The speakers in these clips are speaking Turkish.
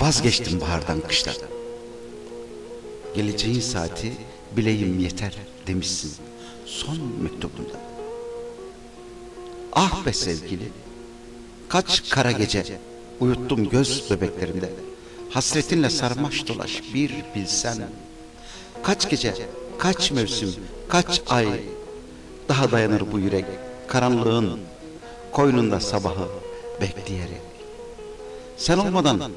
Vazgeçtim bahardan kışlardan. Geleceğin saati bileyim yeter demişsin son mektubunda. Ah be sevgili, kaç kara gece uyuttum göz bebeklerimde. Hasretinle sarmaş dolaş bir bilsen. Kaç gece, kaç mevsim, kaç ay daha dayanır bu yürek karanlığın koynunda sabahı bekleyerek. Sen olmadan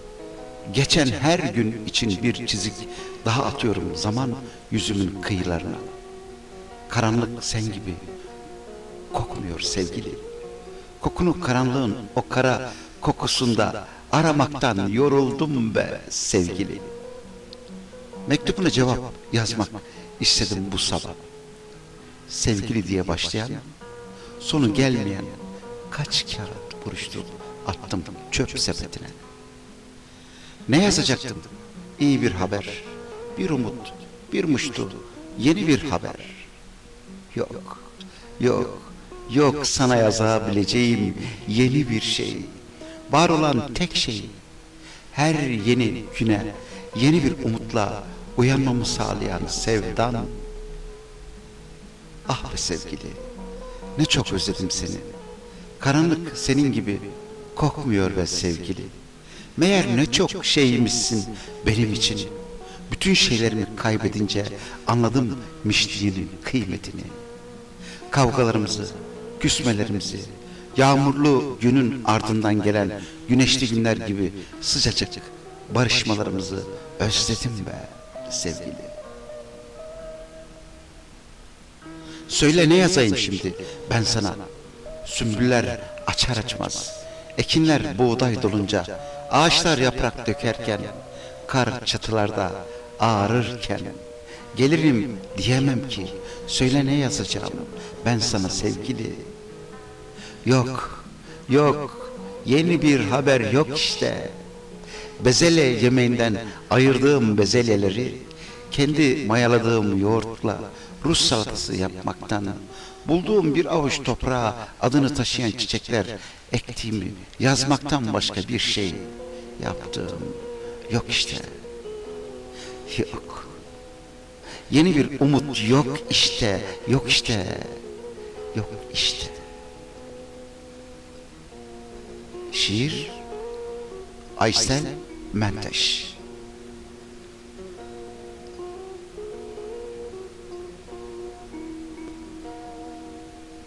geçen her gün için bir çizik daha atıyorum zaman yüzümün kıyılarına. Karanlık sen gibi kokmuyor sevgili. Kokunu karanlığın o kara kokusunda aramaktan yoruldum be sevgili. Mektubuna cevap yazmak istedim bu sabah. Sevgili diye başlayan, sonu gelmeyen kaç kağıt buruştu attım çöp sepetine. Ne yazacaktım? İyi bir haber, bir umut, bir muştu, yeni bir haber. Yok, yok, yok sana yazabileceğim yeni bir şey. Var olan tek şey, her yeni güne, yeni bir umutla uyanmamı sağlayan sevdan. Ah be sevgili, ne çok özledim seni. Karanlık senin gibi kokmuyor be sevgili. Meğer ne çok şeymişsin benim için. Bütün şeylerimi kaybedince anladım mişliğinin kıymetini. Kavgalarımızı, küsmelerimizi, yağmurlu günün ardından gelen güneşli günler gibi sıcacık barışmalarımızı özledim be sevgili. Söyle ne yazayım şimdi ben sana? Sümbüller açar açmaz, ekinler buğday dolunca, ağaçlar yaprak dökerken, kar çatılarda ağrırken, gelirim diyemem ki, söyle ne yazacağım ben sana sevgili. Yok, yok, yeni bir haber yok işte. Bezelye yemeğinden ayırdığım bezelyeleri, kendi mayaladığım yoğurtla Rus salatası yapmaktan, bulduğum bir avuç toprağa adını taşıyan çiçekler ektiğimi yazmaktan başka bir şey yaptığım yok işte. Yok. Yeni bir umut yok işte, yok işte, yok işte. Şiir Aysel Menteş